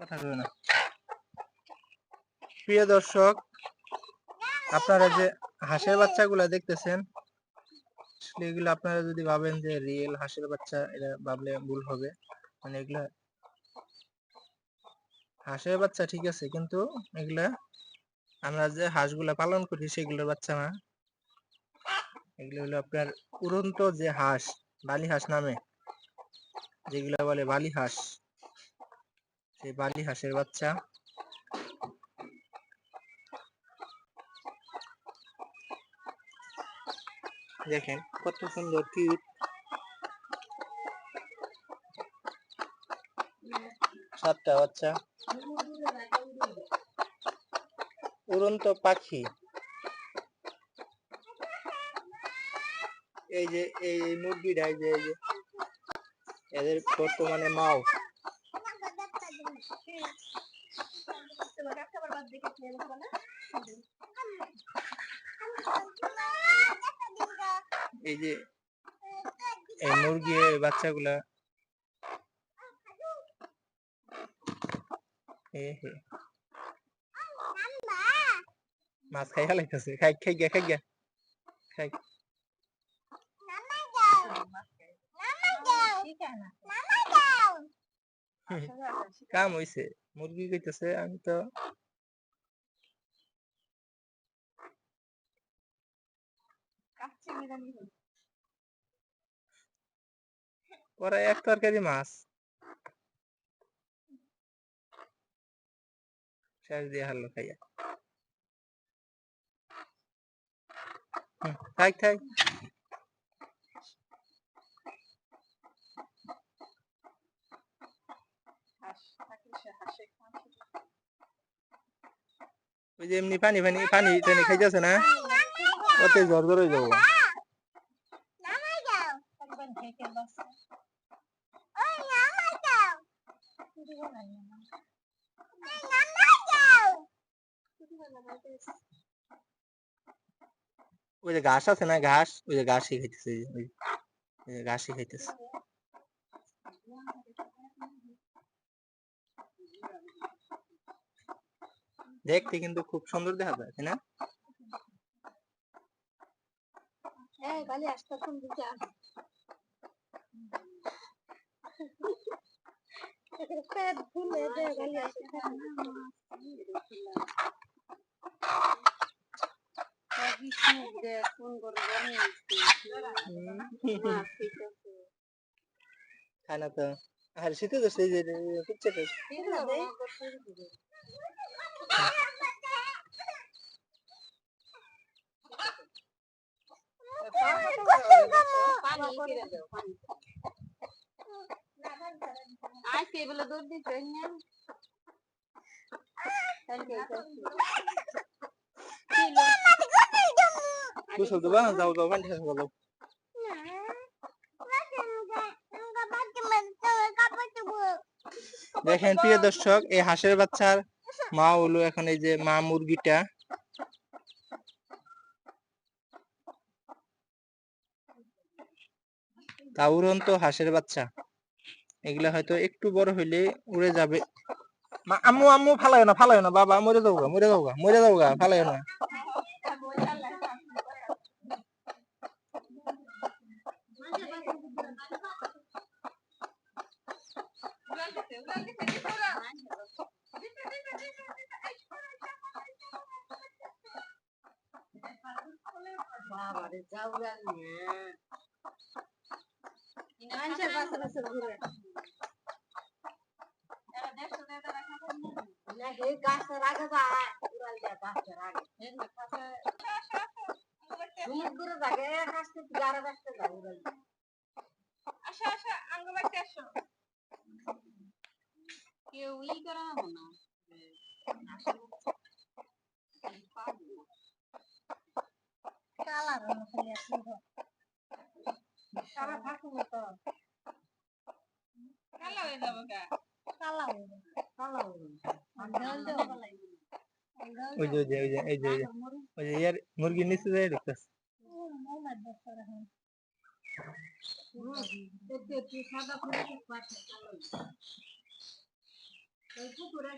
কথা না। প্রিয় দর্শক, আপনারা যে হাঁসের বাচ্চাগুলা দেখতেছেন এগুলো আপনারা যদি ভাবেন যে রিয়েল হাঁসের বাচ্চা এটা ভাবলে ভুল হবে। মানে এগুলা হাঁসের বাচ্চা ঠিক আছে, কিন্তু এগুলা আমরা যে হাঁসগুলা পালন করি, সেগুলোর বাচ্চা না। এগুলো হলো আপনার উড়ন্ত যে হাঁস, বালি হাঁস নামে, যেগুলা বলে বালি হাঁস। সেই বালি হাঁসের বাচ্চা। দেখেন কত সুন্দর কিউট সাতটা বাচ্চা। উড়ন্ত পাখি। এই যে, এই মুরগিটা, এই যে এই যে, এদের বর্তমানে মাও। এই যে এই মুরগি বাচ্চাগুলা। মাছ খাই হালাইতেছে। খাই খাই গিয়া খাই গিয়া। খাই। কাম হইছে। মুরগি কইতেছে আমি তো ওরা এক তরকারি মাছ। শেষ দিয়ে হারলো খাইয়া। থাক থাক। ওই যে এমনি পানি পানি পানি টানি খাইতেছে না? ওতে জ্বর হয়ে যাব। ওই যে ঘাস আছে না ঘাস? ওই যে ঘাসই খাইতেছে ওই ঘাসই খাইতেছে। দেখতে কিন্তু খুব সুন্দর দেখা যায় তাই না? এই বালি আসতে কোন দিকে আস। পেট ফুলে দে বালি আসতে খায় তো। আর শীতে তো সেই যে পিচ্ছে তো আজকে বলে দুধ দিতে না গোসল দেবা যাও যাও পানি শেষ করো দেখেন প্রিয় দর্শক, এই হাঁসের বাচ্চার মা হলো এখন এই যে মা মুরগিটা। তা উড়ন্ত হাঁসের বাচ্চা। এগুলা হয়তো একটু বড় হইলে উড়ে যাবে। মা আম্মু আম্মু ফালায় না ফালায় না বাবা মরে যাও গা মরে যাও গা মরে যাও গা ফালায় না। বাবারে যাওরা নিয়ে মানুষের বাসা বাসা ঘুরে কেউ ই করে না মনে হয়। কালা রঙ খালি আসলে কালা থাকুন তো কালো হয়ে যাব। কালা হইবে কালা হইবে জল দেও কালাই ওই যে ওই যে ওই যে ওই যে ওই যে ইয়ার মুরগির নিচে যাই দেখতেছ পুকুরে